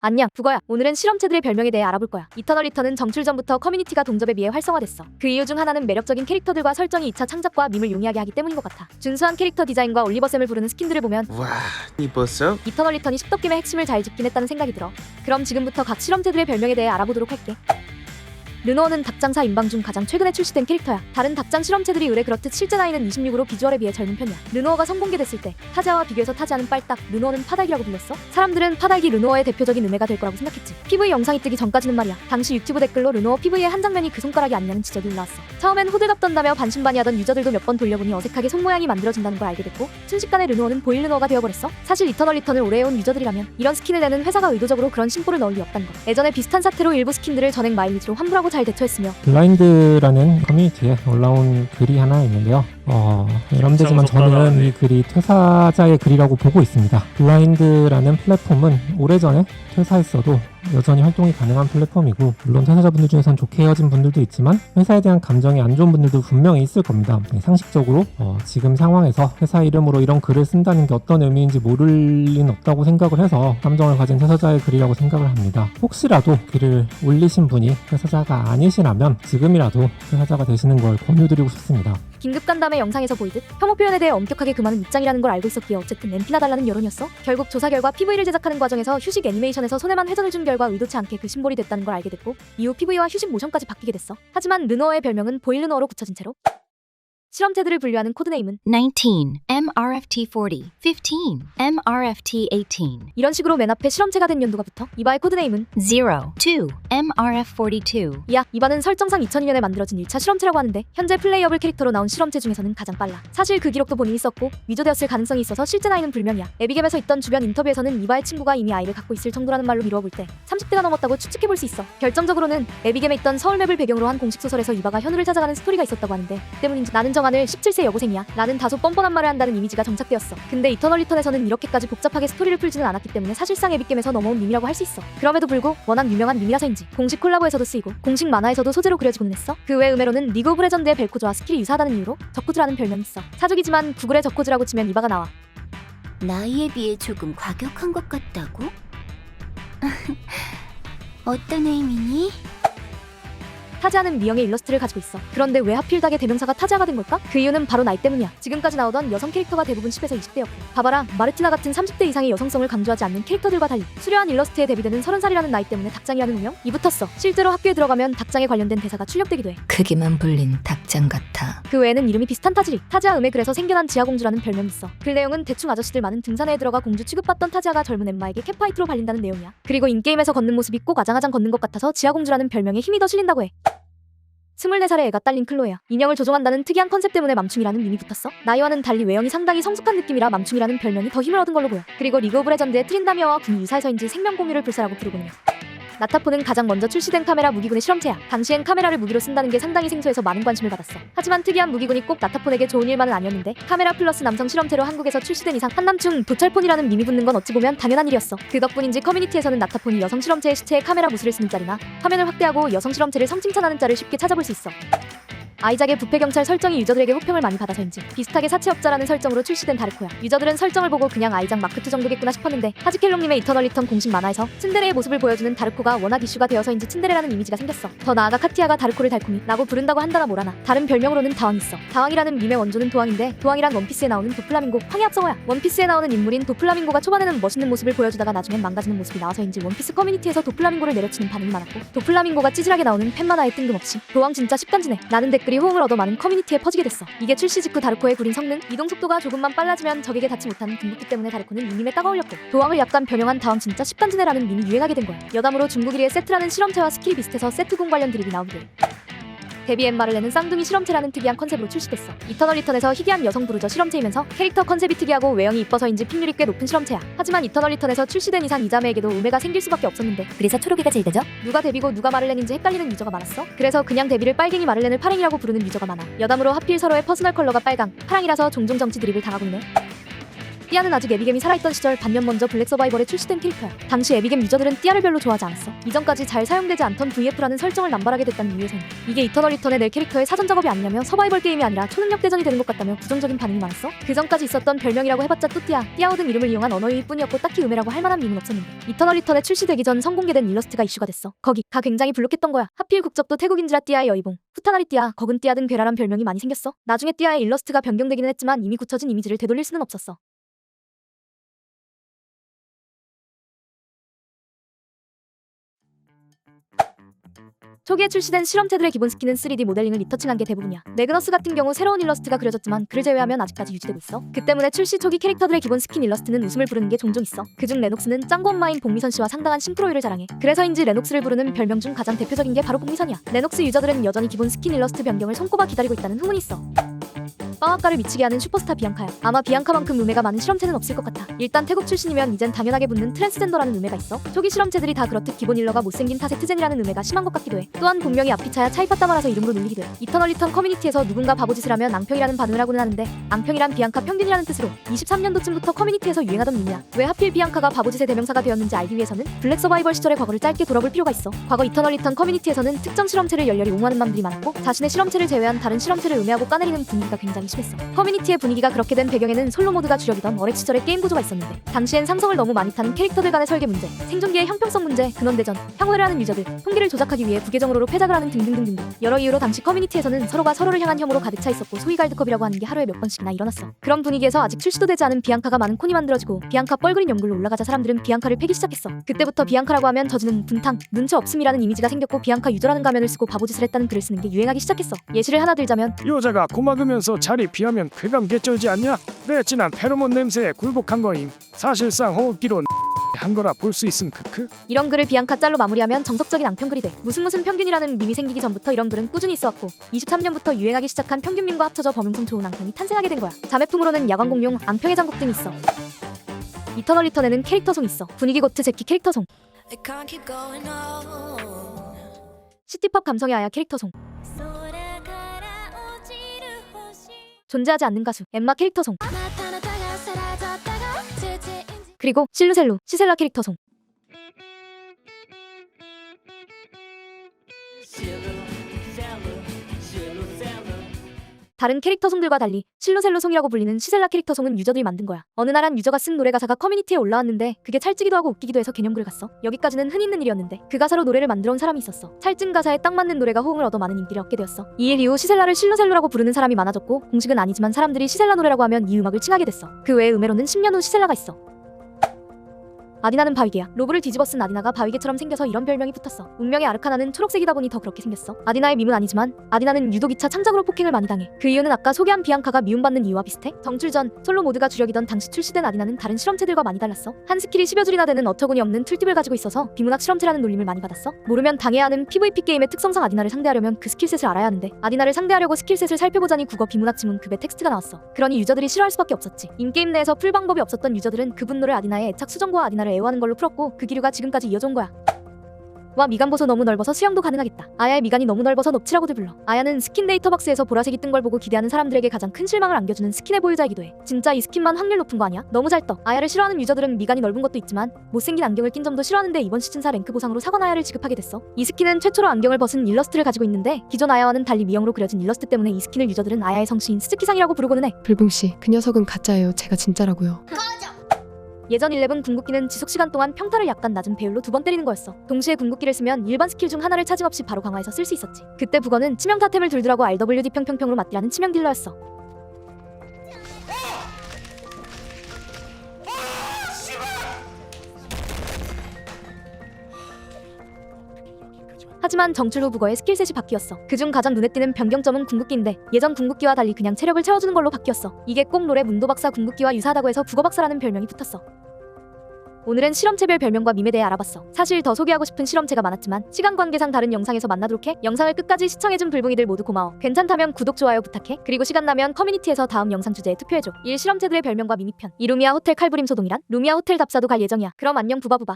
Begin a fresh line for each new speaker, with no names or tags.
안녕, 북어야. 오늘은 실험체들의 별명에 대해 알아볼 거야. 이터널 리턴은 정출 전부터 커뮤니티가 동접에 비해 활성화됐어. 그 이유 중 하나는 매력적인 캐릭터들과 설정이 2차 창작과 밈을 용이하게 하기 때문인 것 같아. 준수한 캐릭터 디자인과 올리버쌤을 부르는 스킨들을 보면
와 이뻤어?
이터널 리턴이 10덕김의 핵심을 잘 짚긴 했다는 생각이 들어. 그럼 지금부터 각 실험체들의 별명에 대해 알아보도록 할게. 르노어는 닭장사 인방 중 가장 최근에 출시된 캐릭터야. 다른 닭장 실험체들이 의뢰 그렇듯 실제 나이는 26으로 비주얼에 비해 젊은 편이야. 르노어가 선공개됐을 때 타자와 비교해서 타자는 빨딱, 르노어는 파닥이라고 불렸어. 사람들은 파닥이 르노어의 대표적인 음해가 될 거라고 생각했지. PV 영상이 뜨기 전까지는 말이야. 당시 유튜브 댓글로 르노어 PV의 한 장면이 그 손가락이 아니냐는 지적이 올라왔어. 처음엔 호들갑 떤다며 반신반의하던 유저들도 몇 번 돌려보니 어색하게 손 모양이 만들어진다는 걸 알게 됐고 순식간에 르노어는 보일 르노어가 되어버렸어. 사실 이터널 리턴을 오래 해온 유저들이라면 이런 스킨을 내는 회사가 의도적으로 그런 심보를 넣을 리 없다는 거. 예전에 비슷한 사태로 일부 스킨들을 전액 마일리지로 환불하고 잘 대처했으며
블라인드라는 커뮤니티에 올라온 글이 하나 있는데요. 어, 여러분들지만 저는 이 글이 퇴사자의 글이라고 보고 있습니다. 블라인드라는 플랫폼은 오래전에 퇴사했어도 여전히 활동이 가능한 플랫폼이고 물론 퇴사자분들 중에선 좋게 헤어진 분들도 있지만 회사에 대한 감정이 안 좋은 분들도 분명히 있을 겁니다. 네, 상식적으로 어, 지금 상황에서 회사 이름으로 이런 글을 쓴다는 게 어떤 의미인지 모를 리는 없다고 생각을 해서 감정을 가진 퇴사자의 글이라고 생각을 합니다. 혹시라도 글을 올리신 분이 퇴사자가 아니시라면 지금이라도 퇴사자가 되시는 걸 권유드리고 싶습니다.
긴급 간담회 영상에서 보이듯 혐오 표현에 대해 엄격하게 금하는 입장이라는 걸 알고 있었기에 어쨌든 엠피나 달라는 여론이었어. 결국 조사 결과 PV를 제작하는 과정에서 휴식 애니메이션에서 손에만 회전을 준 결과 의도치 않게 그 심볼이 됐다는 걸 알게 됐고 이후 PV와 휴식 모션까지 바뀌게 됐어. 하지만 르노어의 별명은 보일 르노어로 굳혀진 채로 실험체들을 분류하는 코드네임은
19. MRFT40. 15. MRFT18.
이런 식으로 맨 앞에 실험체가 된 연도가 붙어 이바의 코드네임은
0. 2. MRF42.
이야 이바는 설정상 2002년에 만들어진 1차 실험체라고 하는데 현재 플레이어블 캐릭터로 나온 실험체 중에서는 가장 빨라 사실 그 기록도 본인이 썼고 위조되었을 가능성이 있어서 실제 나이는 불명이야 에비겜에서 있던 주변 인터뷰에서는 이바의 친구가 이미 아이를 갖고 있을 정도라는 말로 미루어 볼 때 30대가 넘었다고 추측해볼 수 있어 결정적으로는 에비겜에 있던 서울맵을 배경으로 한 공식 소설에서 이바가 현우를 찾아가는 스토리가 있었다고 하는데 그 때문인지 나는 정한을 17세 여고생이야. 라는 다소 뻔뻔한 말을 한다는 이미지가 정착되었어. 근데 이터널 리턴에서는 이렇게까지 복잡하게 스토리를 풀지는 않았기 때문에 사실상 에비겜에서 넘어온 밈이라고 할 수 있어. 그럼에도 불구 워낙 유명한 밈이라서인지 공식 콜라보에서도 쓰이고 공식 만화에서도 소재로 그려지고는 했어. 그 외 음해로는 리그 오브 레전드의 벨코즈와 스킬이 유사하다는 이유로 적구즈라는 별명이 있어. 사족이지만 구글에 적구즈라고 치면 이바가 나와.
나이에 비해 조금 과격한 것 같다고? 어떤 의미니?
타지아는 미영의 일러스트를 가지고 있어. 그런데 왜 하필 닭의 대명사가 타지아가 된 걸까? 그 이유는 바로 나이 때문이야. 지금까지 나오던 여성 캐릭터가 대부분 10에서 20대였고. 봐봐라, 마르티나 같은 30대 이상의 여성성을 강조하지 않는 캐릭터들과 달리 수려한 일러스트에 데뷔되는 30살이라는 나이 때문에 닭장이라는 운명? 이 붙었어. 실제로 학교에 들어가면 닭장에 관련된 대사가 출력되기도 해.
크기만 불린 닭장 같아.
그 외에는 이름이 비슷한 타지리. 타지아 음에 그래서 생겨난 지하공주라는 별명이 있어. 글 내용은 대충 아저씨들 많은 등산에 들어가 공주 취급받던 타지아가 젊은 엠마에게 캠파이트로 발린다는 내용이야. 그리고 인게임에서 걷는 모습이 꼭 아장아장 걷는 것 같아서 지하공주라는 별명에 힘이 더 실린다고 해. 24살의 애가 딸린 클로에야. 인형을 조종한다는 특이한 컨셉 때문에 맘충이라는 밈이 붙었어. 나이와는 달리 외형이 상당히 성숙한 느낌이라 맘충이라는 별명이 더 힘을 얻은 걸로 보여. 그리고 리그 오브 레전드의 트린다미어와 군이 유사해서인지 생명 공유를 불사라고 부르군요. 나타포는 가장 먼저 출시된 카메라 무기군의 실험체야. 당시엔 카메라를 무기로 쓴다는 게 상당히 생소해서 많은 관심을 받았어. 하지만 특이한 무기군이 꼭 나타폰에게 좋은 일만은 아니었는데 카메라 플러스 남성 실험체로 한국에서 출시된 이상 한남충 도찰폰이라는 밈이 붙는 건 어찌 보면 당연한 일이었어. 그 덕분인지 커뮤니티에서는 나타폰이 여성 실험체의 시체에 카메라 무술을 쓰는 짤이나 화면을 확대하고 여성 실험체를 성칭찬하는 짤을 쉽게 찾아볼 수 있어. 아이작의 부패 경찰 설정이 유저들에게 호평을 많이 받아서인지 비슷하게 사채업자라는 설정으로 출시된 다르코야. 유저들은 설정을 보고 그냥 아이작 마크2 정도겠구나 싶었는데 하지켈롱님의 이터널 리턴 공식 만화에서 츤데레의 모습을 보여주는 다르코가 워낙 이슈가 되어서인지 츤데레라는 이미지가 생겼어. 더 나아가 카티아가 다르코를 달콤이라고 부른다고 한다나 뭐라나. 다른 별명으로는 다왕 있어. 다왕이라는 밈의 원조는 도왕인데 도왕이란 원피스에 나오는 도플라밍고 황해 합성어야. 원피스에 나오는 인물인 도플라밍고가 초반에는 멋있는 모습을 보여주다가 나중엔 망가지는 모습이 나와서인지 원피스 커뮤니티에서 도플라밍고를 내려치는 반응이 많았고 도플라밍고가 찌질하게 나오는 팬 만화에 뜬금없이 도왕 진짜 십간지네 라는 댓글 이 호응을 얻어 많은 커뮤니티에 퍼지게 됐어. 이게 출시 직후 다르코의 구린 성능, 이동 속도가 조금만 빨라지면 적에게 닿지 못하는 등급기 때문에 다르코는 이 밈에 따가올렸고 도왕을 약간 변형한 다음 진짜 십간지네라는 밈이 유행하게 된 거야. 여담으로 중국 1위의 세트라는 실험체와 스킬이 비슷해서 세트공 관련 드립이 나오기도 해. 데뷔 엠마를 내는 쌍둥이 실험체라는 특이한 컨셉으로 출시됐어. 이터널 리턴에서 희귀한 여성 부르저 실험체이면서 캐릭터 컨셉이 특이하고 외형이 이뻐서인지 픽률이 꽤 높은 실험체야. 하지만 이터널 리턴에서 출시된 이상 이 자매에게도 음해가 생길 수밖에 없었는데
그래서 초록이가 제일 되죠?
누가 데뷔고 누가 마를렌인지 헷갈리는 유저가 많았어. 그래서 그냥 데뷔를 빨갱이 마를렌을 파랭이라고 부르는 유저가 많아. 여담으로 하필 서로의 퍼스널 컬러가 빨강, 파랑이라서 종종 정치 드립을 당하고 있네. 띠아는 아직 에비겜이 살아있던 시절 반년 먼저 블랙 서바이벌에 출시된 캐릭터야. 당시 에비겜 유저들은 띠아를 별로 좋아하지 않았어. 이전까지 잘 사용되지 않던 VF라는 설정을 남발하게 됐다는 이유에서는 이게 이터널 리턴의 내 캐릭터의 사전 작업이 아니냐며 서바이벌 게임이 아니라 초능력 대전이 되는 것 같다며 부정적인 반응이 많았어. 그 전까지 있었던 별명이라고 해봤자 또 띠아, 띠아오 등 이름을 이용한 언어일 뿐이었고 딱히 음해라고 할 만한 밈은 없었는데 이터널 리턴에 출시되기 전 선공개된 일러스트가 이슈가 됐어. 거기 가 굉장히 불룩했던 거야. 하필 국적도 태국인지라 띠아의 여의봉, 후타나리 띠아, 거근 띠아 등 괴랄한 별명이 많이 생겼어. 나중에 띠아의 일러스트가 변경되기는 했지만 이미 굳혀진 이미지를 되돌릴 수는 없었어. 초기에 출시된 실험체들의 기본 스킨은 3D 모델링을 리터칭한 게 대부분이야. 레그너스 같은 경우 새로운 일러스트가 그려졌지만 그를 제외하면 아직까지 유지되고 있어. 그 때문에 출시 초기 캐릭터들의 기본 스킨 일러스트는 웃음을 부르는 게 종종 있어. 그중 레녹스는 짱구 엄마인 복미선 씨와 상당한 싱크로율을 자랑해. 그래서인지 레녹스를 부르는 별명 중 가장 대표적인 게 바로 복미선이야. 레녹스 유저들은 여전히 기본 스킨 일러스트 변경을 손꼽아 기다리고 있다는 후문이 있어. 빵아까를 미치게 하는 슈퍼스타 비앙카야. 아마 비앙카만큼 음해가 많은 실험체는 없을 것 같아. 일단 태국 출신이면 이젠 당연하게 붙는 트랜스젠더라는 음해가 있어. 초기 실험체들이 다 그렇듯 기본 일러가 못생긴 탓에 트젠이라는 음해가 심한 것 같기도 해. 또한 본명이 앞이차야 차이파따마라서 이름으로 놀리기도 해. 이터널 리턴 커뮤니티에서 누군가 바보짓을 하면 앙평이라는 반응을 하고는 하는데 앙평이란 비앙카 평균이라는 뜻으로 23년도쯤부터 커뮤니티에서 유행하던 밈이야. 왜 하필 비앙카가 바보짓의 대명사가 되었는지 알기 위해서는 블랙 서바이벌 시절의 과거를 짧게 돌아볼 필요가 있어. 과거 이터널 리턴 커뮤니티에서는 특정 실험체를 열렬히 옹호하는 맘들이 많았고 자신의 실험체를 제외한 다른 실험체를 음해하고 까내리는 분위기가 굉장히 심했어. 커뮤니티의 분위기가 그렇게 된 배경에는 솔로 모드가 주력이던 어렉 시절의 게임 구조가 있 었는데 당시엔 상성을 너무 많이 타는 캐릭터들 간의 설계 문제, 생존기의 형평성 문제, 근원대전, 향후를 하는 유저들, 통기를 조작하기 위해 부계정으로 패작을 하는 등등등등등 여러 이유로 당시 커뮤니티에서는 서로가 서로를 향한 혐오로 가득 차 있었고 소위 갈드컵이라고 하는 게 하루에 몇 번씩이나 일어났어. 그런 분위기에서 아직 출시도 되지 않은 비앙카가 많은 콘이 만들어지고 비앙카 뻘그린 연글로 올라가자 사람들은 비앙카를 패기 시작했어. 그때부터 비앙카라고 하면 저지는 분탕, 눈치 없음이라는 이미지가 생겼고 비앙카 유저라는 가면을 쓰고 바보짓을 했다는 글을 쓰는 게 유행하기 시작했어. 예시를 하나 들자면
여자가 고막으면서 자리 비하면 쾌감 개쩔지 않냐? 내 진한 페로몬 냄새에 굴복한 거임. 사실상 호흡기로 한 거라 볼 수 있음 크크.
이런 글을 비앙카 짤로 마무리하면 정석적인 앙평글이 돼. 무슨 무슨 평균이라는 밈이 생기기 전부터 이런 글은 꾸준히 있어왔고 23년부터 유행하기 시작한 평균밈과 합쳐져 범용성 좋은 앙평이 탄생하게 된 거야. 자매품으로는 야광공룡, 앙평의 장국 등이 있어. 이터널 리턴에는 캐릭터송 있어. 분위기 고트 제키 캐릭터송.
I can't keep going on.
시티팝 감성의 아야 캐릭터송. 존재하지 않는 가수 엠마 캐릭터송. 그리고 실루셀루 시셀라 캐릭터송. 다른 캐릭터송들과 달리 실루셀루송이라고 불리는 시셀라 캐릭터송은 유저들이 만든 거야. 어느 날한 유저가 쓴 노래 가사가 커뮤니티에 올라왔는데 그게 찰지기도 하고 웃기기도 해서 개념글 갔어. 여기까지는 흔히 있는 일이었는데 그 가사로 노래를 만들어 온 사람이 있었어. 찰진 가사에 딱 맞는 노래가 호응을 얻어 많은 인기를 얻게 되었어. 이 일 이후 시셀라를 실루셀루라고 부르는 사람이 많아졌고 공식은 아니지만 사람들이 시셀라 노래라고 하면 이 음악을 칭하게 됐어. 그 외에 음해로는 10년 후 시셀라가 있어. 아디나는 바위개야. 로브를 뒤집어 쓴 아디나가 바위개처럼 생겨서 이런 별명이 붙었어. 운명의 아르카나는 초록색이다 보니 더 그렇게 생겼어. 아디나의 밈은 아니지만 아디나는 유독 2차 창작으로 폭행을 많이 당해. 그 이유는 아까 소개한 비앙카가 미움받는 이유와 비슷해. 정출 전 솔로 모드가 주력이던 당시 출시된 아디나는 다른 실험체들과 많이 달랐어. 한 스킬이 10여 줄이나 되는 어처구니 없는 툴팁을 가지고 있어서 비문학 실험체라는 놀림을 많이 받았어. 모르면 당해야 하는 PVP 게임의 특성상 아디나를 상대하려면 그 스킬셋을 알아야 하는데 아디나를 상대하려고 스킬셋을 살펴보자니 국어 비문학 지문 급의 텍스트가 나왔어. 그러니 유저들이 싫어할 수밖에 없었지. 인게임 내에서 풀 방법이 없었던 유저들은 그 분노를 아디나의 애착 수정과 아디나를 애호하는 걸로 풀었고 그 기류가 지금까지 이어져 온 거야. 와 미간 보소 너무 넓어서 수영도 가능하겠다. 아야의 미간이 너무 넓어서 높치라고도 불러. 아야는 스킨 데이터 박스에서 보라색이 뜬 걸 보고 기대하는 사람들에게 가장 큰 실망을 안겨주는 스킨의 보유자이기도 해. 진짜 이 스킨만 확률 높은 거 아니야? 너무 잘 떠. 아야를 싫어하는 유저들은 미간이 넓은 것도 있지만 못생긴 안경을 낀 점도 싫어하는데 이번 시즌4 랭크 보상으로 사관 아야를 지급하게 됐어. 이 스킨은 최초로 안경을 벗은 일러스트를 가지고 있는데 기존 아야와는 달리 미영으로 그려진 일러스트 때문에 이 스킨을 유저들은 아야의 성씨인 스즈키상이라고 부르고는 해.
불붕 씨, 그 녀석은 가짜예요. 제가 진짜라고요.
예전 11 궁극기는 지속 시간 동안 평타를 약간 낮은 배율로 두 번 때리는 거였어. 동시에 궁극기를 쓰면 일반 스킬 중 하나를 차징 없이 바로 강화해서 쓸 수 있었지. 그때 북어는 치명 타템을 들더라고 RWD 평평평으로 맞디라는 치명 딜러였어. 하지만 정출 후 북어의 스킬셋이 바뀌었어. 그중 가장 눈에 띄는 변경점은 궁극기인데 예전 궁극기와 달리 그냥 체력을 채워주는 걸로 바뀌었어. 이게 꼭 노래 문도 박사 궁극기와 유사하다고 해서 북어 박사라는 별명이 붙었어. 오늘은 실험체별 별명과 밈에 대해 알아봤어. 사실 더 소개하고 싶은 실험체가 많았지만 시간 관계상 다른 영상에서 만나도록 해. 영상을 끝까지 시청해준 불붕이들 모두 고마워. 괜찮다면 구독 좋아요 부탁해. 그리고 시간 나면 커뮤니티에서 다음 영상 주제에 투표해줘. 일 실험체들의 별명과 미미편. 이루미아 호텔 칼부림 소동이란 루미아 호텔 답사도 갈 예정이야. 그럼 안녕 부바부바.